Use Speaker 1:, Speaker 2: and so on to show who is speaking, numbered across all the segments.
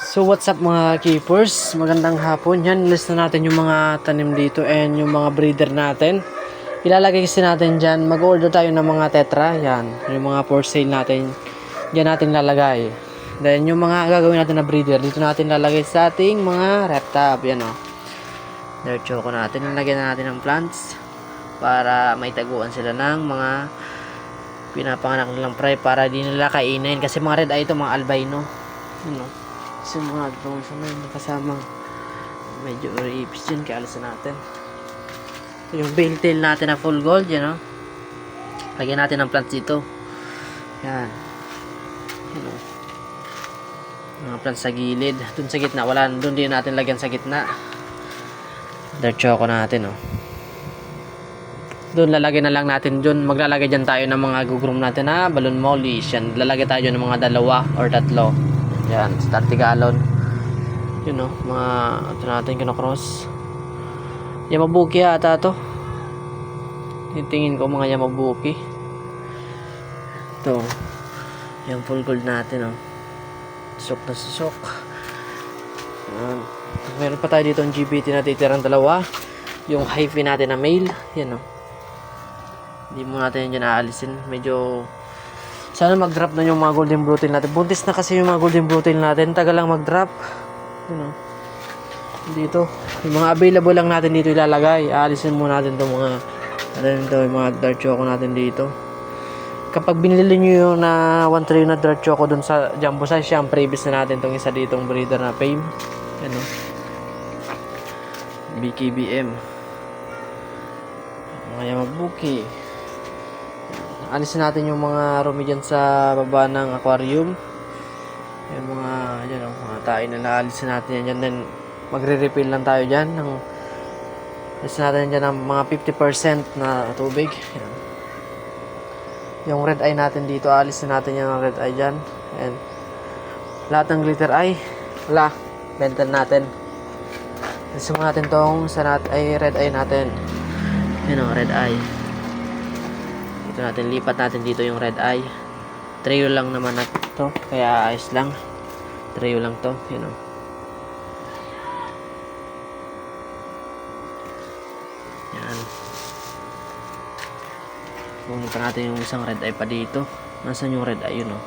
Speaker 1: So what's up mga keepers? Magandang hapon. Yan, list na natin yung mga tanim dito and yung mga breeder natin. Ilalagay kasi natin dyan. Mag-order tayo ng mga tetra. Yan, yung mga for sale natin. Diyan natin lalagay. Then yung mga gagawin natin na breeder, dito natin lalagay sa ating mga reptab. Yan o. Oh. Dirt choco natin. Lalagyan na natin ng plants para may taguan sila ng mga pinapanganak nilang fry para di nila kainin kasi mga red eye ito mga albino ano kasi mga drone sa may kasamang medyo ipis yun kaya alisan natin. Yung bale tail natin na full gold yan o lagyan natin ng plants dito. Yan. Yan o mga plants sa gilid. Dun sa gitna wala dun din natin lagyan sa gitna. Dark choco natin o doon lalagay na lang natin doon maglalagay dyan tayo ng mga gugrum natin na balloon mollies yan lalagay tayo ng mga dalawa or tatlo yan 30 gallon. Yun o mga ito natin kinocross. Yamabuki ata to. Titingin ko mga yamabuki. Ito. Yung full gold natin o susok na susok yan. Meron pa tayo dito ang GBT na titirang dalawa. Yung hyphy natin na male. Yan o hindi mo natin dyan aalisin. Medyo... Sana mag-drop na yung mga golden blue natin. Buntis na kasi yung mga golden blue natin. Tagal lang mag-drop. You know. Dito. Yung mga available lang natin dito ilalagay. Aalisin muna natin itong mga... Ano ito, yung mga dark choco natin dito. Kapag binili nyo yung na 1 trillion na dark choco dun sa jumbo size, siya ang previous na natin itong isa ditong breeder na fame. Ano? BKBM. Mga Yamabuki alisin natin yung mga rumi dyan sa baba ng aquarium. Yung mga yan oh, mga tayo na naalisin natin yan dyan. Then magre-refill lang tayo dyan ng alisin natin dyan ng mga 50% na tubig. Yan. yung red eye natin dito alisin natin yan ng red eye dyan. And lahat ng glitter eye wala benta natin. Alisin natin tong sa red eye natin. Yun oh, red eye dito natin lipat natin dito yung red eye. Trio lang naman na to kaya ayos lang. Trio lang to you know. Yan. Pa natin yung isang red eye pa dito. Nasan yung red eye yun oh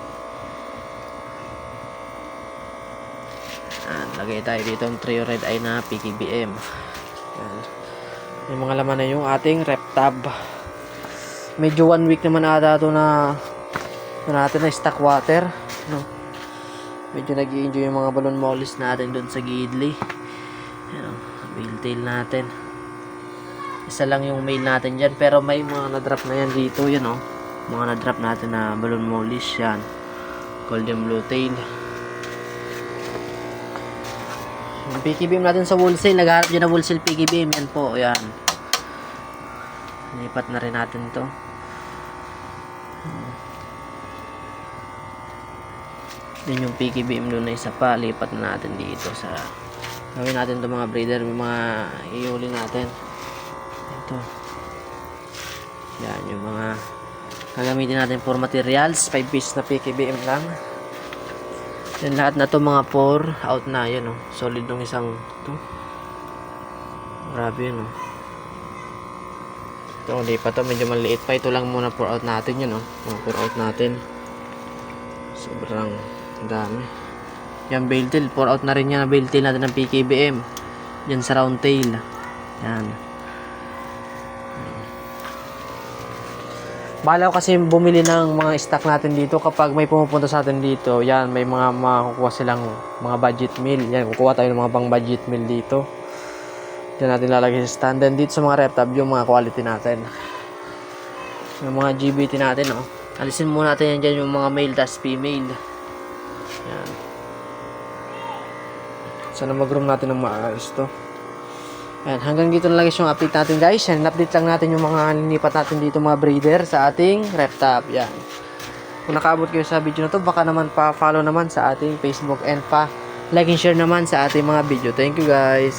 Speaker 1: yan lagay tayo dito ang trio red eye na PKBM yan. Yung mga laman na yung ating reptab medyo one week naman ata ito na na natin na stock water no? Medyo nag enjoy yung mga balon mollies natin doon sa gidli yan bill tail natin. Isa lang yung mail natin dyan pero may mga na-drop na yan dito yan oh mga na-drop natin na balon mollies yan. Golden blue tail. Yung PKBM natin sa wholesale nagharap dyan na wholesale PKBM yan po yan. Lipat na rin natin to Yun yung PKBM doon na isa pa. Lipat na natin dito sa... Gawin natin itong mga breeder. Yung mga iuli natin. Ito. Yan yung mga... Gagamitin natin for materials. 5 piece na PKBM lang. Then lahat na to mga 4 out na. Yan oh. Solid nung isang... Ito. Grabe yun oh. Ito, hindi pa to. Medyo maliit pa. Ito lang muna pour out natin yun oh. Mga pour out natin. Sobrang ang dami. Yan, bail tail. Pour out na rin yan na bail tail natin ng PKBM. Yan sa round tail. Yan. Bala ko kasi bumili ng mga stock natin dito kapag may pumupunta sa atin dito. Yan, may mga makukuha silang mga budget meal. Yan, kukuha tayo ng mga pang budget meal dito. Yan natin lalagay sa stand. Then dito sa mga reptab yung mga quality natin. Yung mga GBT natin, oh. Alisin muna natin yan dyan yung mga male tas female. Yan. Sana mag-room natin ng maayos to. Ayan, hanggang dito na lang yung update natin guys. Yan, update lang natin yung mga linipat natin dito mga breeder sa ating reptap. Yan. Kung nakaabot kayo sa video na to, baka naman pa-follow naman sa ating Facebook and pa like and share naman sa ating mga video. Thank you guys.